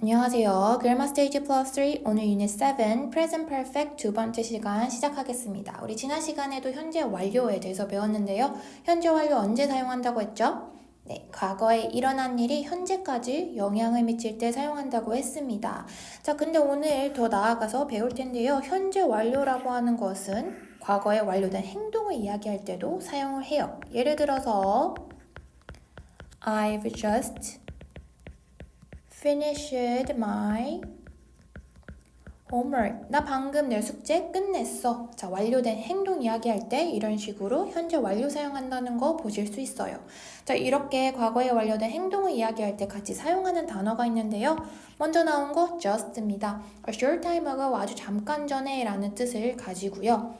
안녕하세요. 스테이지 플러스 3 오늘 유닛 7 Present Perfect 두 번째 시간 시작하겠습니다. 우리 지난 시간에도 현재 완료에 대해서 배웠는데요. 현재 완료 언제 사용한다고 했죠? 네, 과거에 일어난 일이 현재까지 영향을 미칠 때 사용한다고 했습니다. 자, 근데 오늘 더 나아가서 배울 텐데요. 현재 완료라고 하는 것은 과거에 완료된 행동을 이야기할 때도 사용을 해요. 예를 들어서 I've just finished my homework. 나 방금 내 숙제 끝냈어. 자, 완료된 행동 이야기할 때 이런 식으로 현재 완료 사용한다는 거 보실 수 있어요. 자, 이렇게 과거에 완료된 행동을 이야기할 때 같이 사용하는 단어가 있는데요. 먼저 나온 거 just입니다. A short time ago, 아주 잠깐 전에 라는 뜻을 가지고요.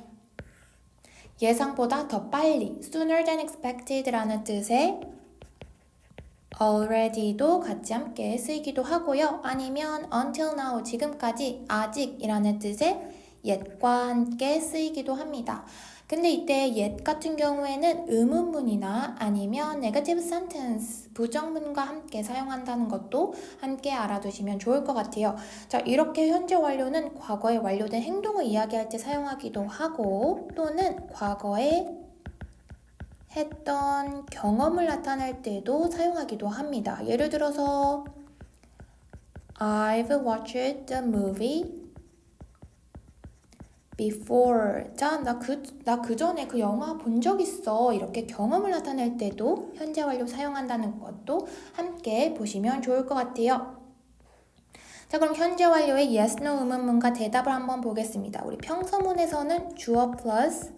예상보다 더 빨리, sooner than expected 라는 뜻의 already도 같이 함께 쓰이기도 하고요. 아니면 until now, 지금까지, 아직이라는 뜻의 yet과 함께 쓰이기도 합니다. 근데 이때 yet 같은 경우에는 의문문이나 아니면 negative sentence, 부정문과 함께 사용한다는 것도 함께 알아두시면 좋을 것 같아요. 자, 이렇게 현재 완료는 과거에 완료된 행동을 이야기할 때 사용하기도 하고 또는 과거에 했던 경험을 나타낼 때도 사용하기도 합니다. 예를 들어서 I've watched the movie before. 자, 나 그, 나 그 전에 그 영화 본 적 있어. 이렇게 경험을 나타낼 때도 현재 완료 사용한다는 것도 함께 보시면 좋을 것 같아요. 자, 그럼 현재 완료의 yes, no 의문문과 대답을 한번 보겠습니다. 우리 평서문에서는 주어 플러스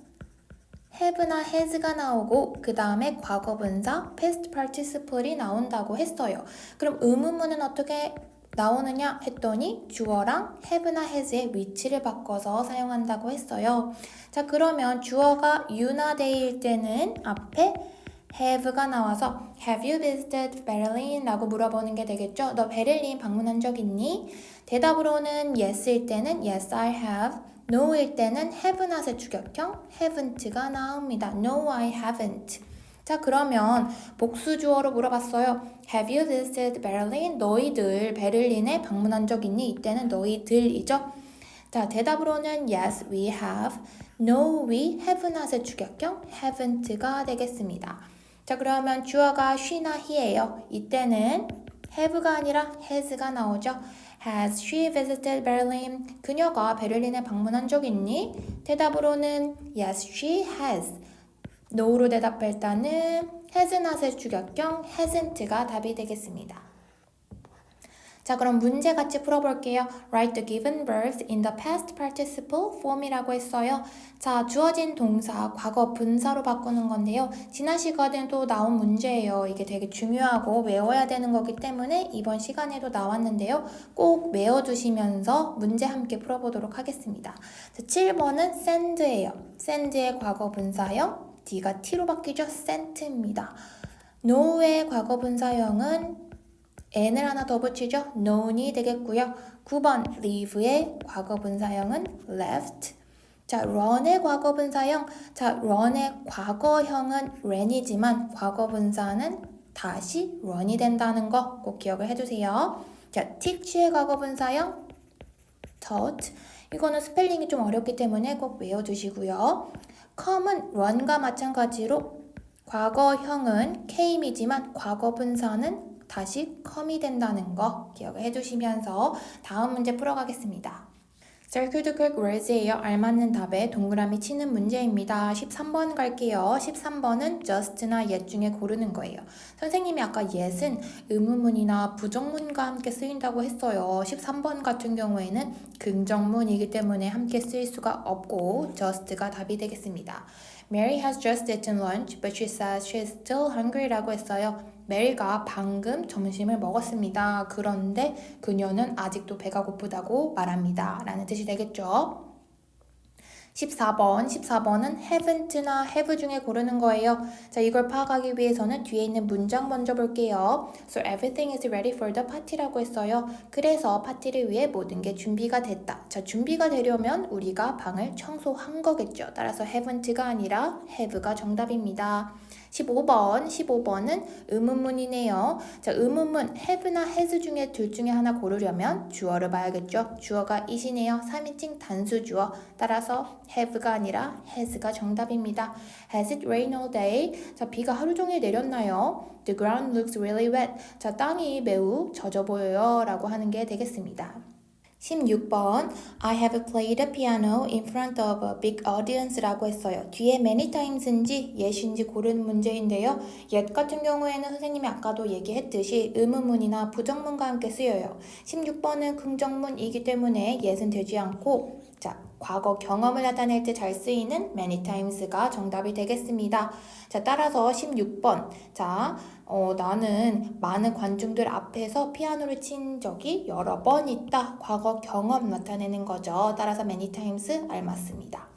have나 has가 나오고 그 다음에 과거분사 past participle이 나온다고 했어요. 그럼 의문문은 어떻게 나오느냐 했더니 주어랑 have나 has의 위치를 바꿔서 사용한다고 했어요. 자 그러면 주어가 you나 they일 때는 앞에 have가 나와서 have you visited Berlin? 라고 물어보는 게 되겠죠. 너 베를린 방문한 적 있니? 대답으로는 yes일 때는 yes I have no일 때는 have not의 주격형 haven't가 나옵니다. No I haven't 자 그러면 복수 주어로 물어봤어요. Have you visited Berlin? 너희들 베를린에 방문한 적 있니? 이때는 너희들이죠. 자 대답으로는 yes we have, no we have not의 주격형 haven't가 되겠습니다. 자 그러면 주어가 she나 he예요. 이때는 have가 아니라 has가 나오죠. Has she visited Berlin? 그녀가 베를린에 방문한 적 있니? 대답으로는 yes she has. no로 대답할 때는 has not의 주격형 hasn't가 답이 되겠습니다. 자, 그럼 문제 같이 풀어볼게요. Write the given verbs in the past participle form이라고 했어요. 자, 주어진 동사, 과거 분사로 바꾸는 건데요. 지난 시간에도 나온 문제예요. 이게 되게 중요하고 외워야 되는 거기 때문에 이번 시간에도 나왔는데요. 꼭 외워두시면서 문제 함께 풀어보도록 하겠습니다. 자, 7번은 send예요. send의 과거 분사형, D가 T로 바뀌죠? sent입니다. no의 과거 분사형은 n을 하나 더 붙이죠. known이 되겠고요. 9번 leave의 과거 분사형은 left. 자, run의 과거 분사형. 자, run의 과거형은 ran이지만 과거 분사는 다시 run이 된다는 거 꼭 기억을 해주세요. 자, teach의 과거 분사형 taught. 이거는 스펠링이 좀 어렵기 때문에 꼭 외워두시고요. come은 run과 마찬가지로 과거형은 came이지만 과거 분사는 다시 컴이 된다는 거 기억을 해주시면서 다음 문제 풀어가겠습니다. Circle the correct words예요. 알맞는 답에 동그라미 치는 문제입니다. 13번 갈게요. 13번은 just나 yet 중에 고르는 거예요. 선생님이 아까 yes은 의문문이나 부정문과 함께 쓰인다고 했어요. 13번 같은 경우에는 긍정문이기 때문에 함께 쓰일 수가 없고 just가 답이 되겠습니다. Mary has just eaten lunch, but she says she is still hungry라고 했어요. 메리가 방금 점심을 먹었습니다. 그런데 그녀는 아직도 배가 고프다고 말합니다. 라는 뜻이 되겠죠. 14번, 14번은 haven't나 have 중에 고르는 거예요. 자, 이걸 파악하기 위해서는 뒤에 있는 문장 먼저 볼게요. So everything is ready for the party라고 했어요. 그래서 파티를 위해 모든 게 준비가 됐다. 자, 준비가 되려면 우리가 방을 청소한 거겠죠. 따라서 haven't가 아니라 have가 정답입니다. 15번, 15번은 의문문이네요. 자, 의문문 have나 has 중에 둘 중에 하나 고르려면 주어를 봐야겠죠. 주어가 이시네요. 3인칭 단수 주어. 따라서 have가 아니라 has가 정답입니다. Has it rained all day? 자, 비가 하루 종일 내렸나요? The ground looks really wet. 자, 땅이 매우 젖어 보여요. 라고 하는 게 되겠습니다. 16번 I have played the piano in front of a big audience라고 했어요. 뒤에 many times인지 yes인지 고르는 문제인데요. yet 같은 경우에는 선생님이 아까도 얘기했듯이 의문문이나 부정문과 함께 쓰여요. 16번은 긍정문이기 때문에 yes은 되지 않고 자, 과거 경험을 나타낼 때 잘 쓰이는 many times가 정답이 되겠습니다. 자, 따라서 16번. 자, 어, 나는 많은 관중들 앞에서 피아노를 친 적이 여러 번 있다. 과거 경험 나타내는 거죠. 따라서 many times 알맞습니다.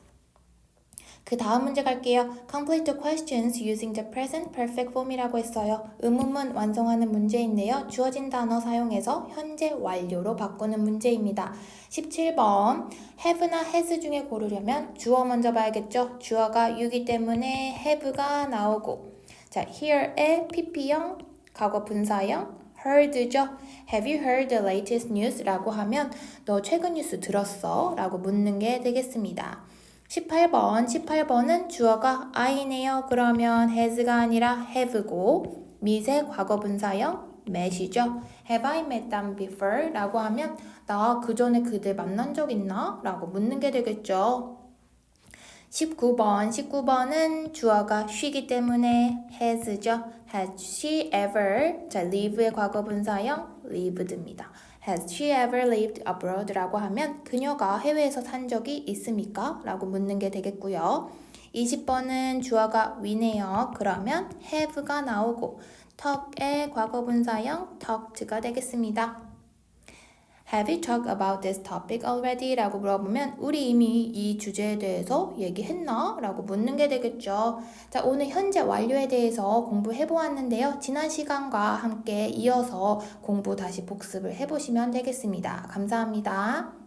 그 다음 문제 갈게요. Complete questions using the present perfect form이라고 했어요. 의문문 완성하는 문제인데요. 주어진 단어 사용해서 현재 완료로 바꾸는 문제입니다. 17번 have나 has 중에 고르려면 주어 먼저 봐야겠죠. 주어가 you기 때문에 have가 나오고 자, here의 pp형, 과거 분사형, heard죠. Have you heard the latest news? 라고 하면 너 최근 뉴스 들었어? 라고 묻는 게 되겠습니다. 18번, 18번은 주어가 I네요. 그러면 has가 아니라 have고 미세 과거 분사형 met이죠. Have I met them before? 라고 하면 나 그 전에 그들 만난 적 있나? 라고 묻는 게 되겠죠. 19번, 19번은 주어가 she이기 때문에 has죠. Has she ever, 자, live의 과거 분사형 lived입니다. Has she ever lived abroad라고 하면 그녀가 해외에서 산 적이 있습니까? 라고 묻는 게 되겠고요. 20번은 주어가 we네요. 그러면 have가 나오고 talk의 과거 분사형 talked가 되겠습니다. Have you talked about this topic already? 라고 물어보면 우리 이미 이 주제에 대해서 얘기했나? 라고 묻는 게 되겠죠. 자, 오늘 현재 완료에 대해서 공부해 보았는데요. 지난 시간과 함께 이어서 공부 다시 복습을 해 보시면 되겠습니다. 감사합니다.